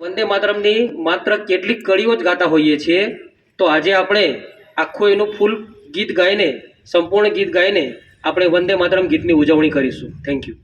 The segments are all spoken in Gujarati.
વંદે માતરમની માત્ર કેટલીક કડીઓ જ ગાતા હોઈએ છીએ, તો આજે આપણે આખું એનું ફૂલ ગીત ગાઈને, સંપૂર્ણ ગીત ગાઈને આપણે વંદે માતરમ ગીતની ઉજવણી કરીશું. થેન્ક યુ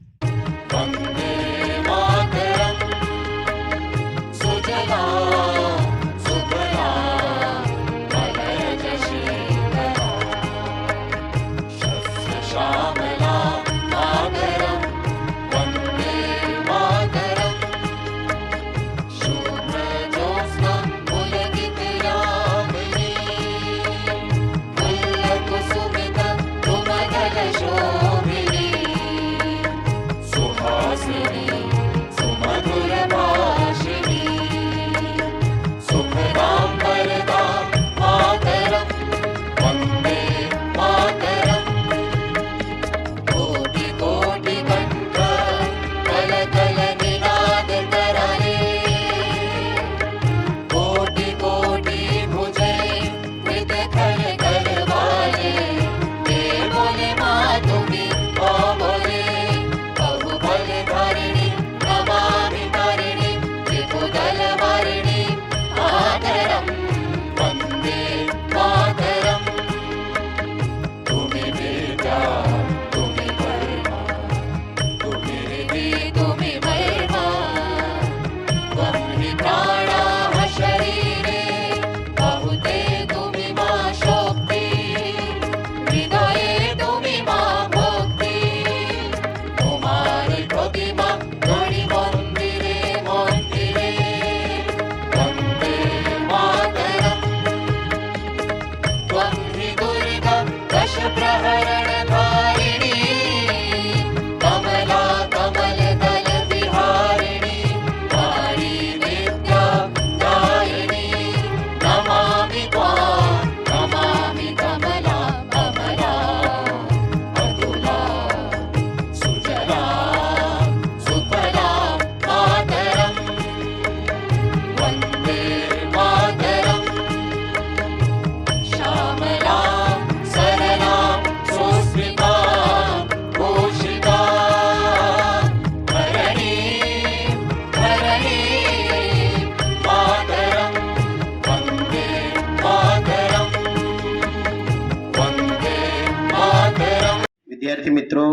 વિદ્યાર્થી મિત્રો,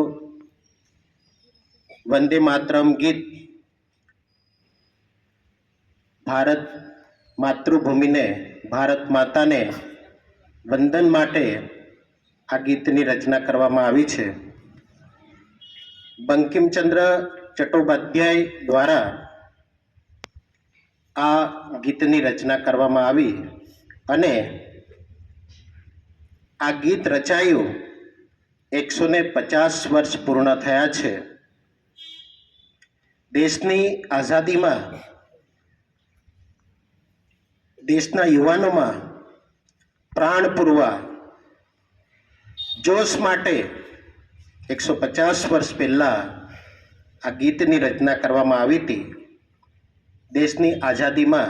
વંદે માતરમ ગીત, ભારત માતૃભૂમિને, ભારત માતાને વંદન માટે આ ગીતની રચના કરવામાં આવી છે. બંકિમચંદ્ર ચટ્ટોપાધ્યાય દ્વારા આ ગીતની રચના કરવામાં આવી અને આ ગીત રચાયું એકસો ને પચાસ વર્ષ પૂર્ણ થયા છે. દેશની આઝાદીમાં, દેશના યુવાનોમાં પ્રાણ પૂરવા, જોશ માટે એકસો પચાસ વર્ષ પહેલાં આ ગીતની રચના કરવામાં આવી હતી. દેશની આઝાદીમાં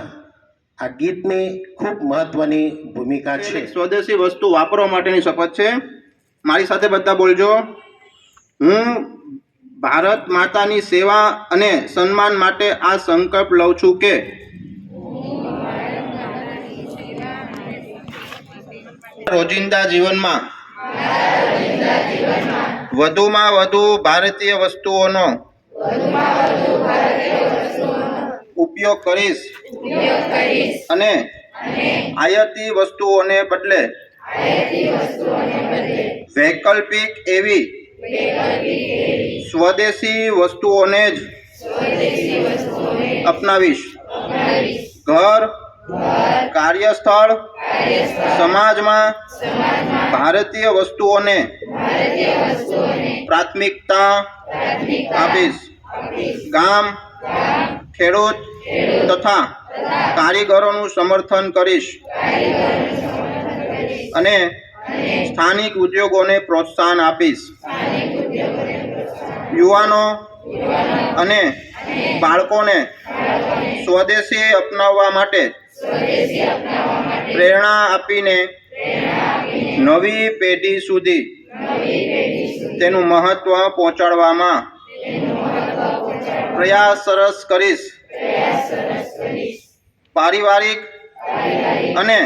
આ ગીતની ખૂબ મહત્ત્વની ભૂમિકા છે. સ્વદેશી વસ્તુ વાપરવા માટેની શપથ છે. મારી સાથે બધા બોલજો. હું ભારત માતાની સેવા અને સન્માન માટે આ સંકલ્પ લઉં છું કે રોજિંદા જીવનમાં વધુમાં વધુ ભારતીય વસ્તુઓનો ઉપયોગ કરીશ અને આયાતી વસ્તુઓને બદલે વૈકલ્પિક એવી સ્વદેશી વસ્તુઓને જ અપનાવીશ. ઘર, કાર્યસ્થળ, સમાજમાં ભારતીય વસ્તુઓને પ્રાથમિકતા આપીશ. ગામ, ખેડૂત તથા કારીગરોનું સમર્થન કરીશ. અને સ્થાનિક ઉદ્યોગોને પ્રોત્સાહન આપીશ. યુવાનો અને બાળકોને સ્વદેશી અપનાવવા માટે પ્રેરણા આપીને નવી પેઢી સુધી તેનું મહત્વ પહોંચાડવામાં પ્રયાસ સરસ કરીશ. પારિવારિક અને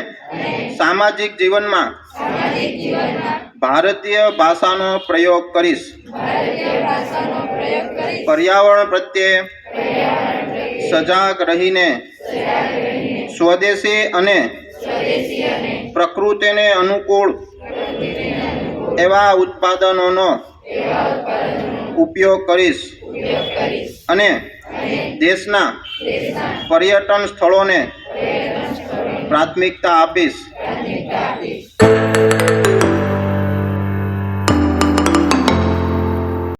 સામાજિક જીવનમાં ભારતીય ભાષાનો પ્રયોગ કરીશ. પર્યાવરણ પ્રત્યે સજાગ રહીને સ્વદેશી અને પ્રકૃતિને અનુકૂળ એવા ઉત્પાદનોનો ઉપયોગ કરીશ અને દેશના પર્યટન સ્થળોને પ્રાથમિકતા આપીશ.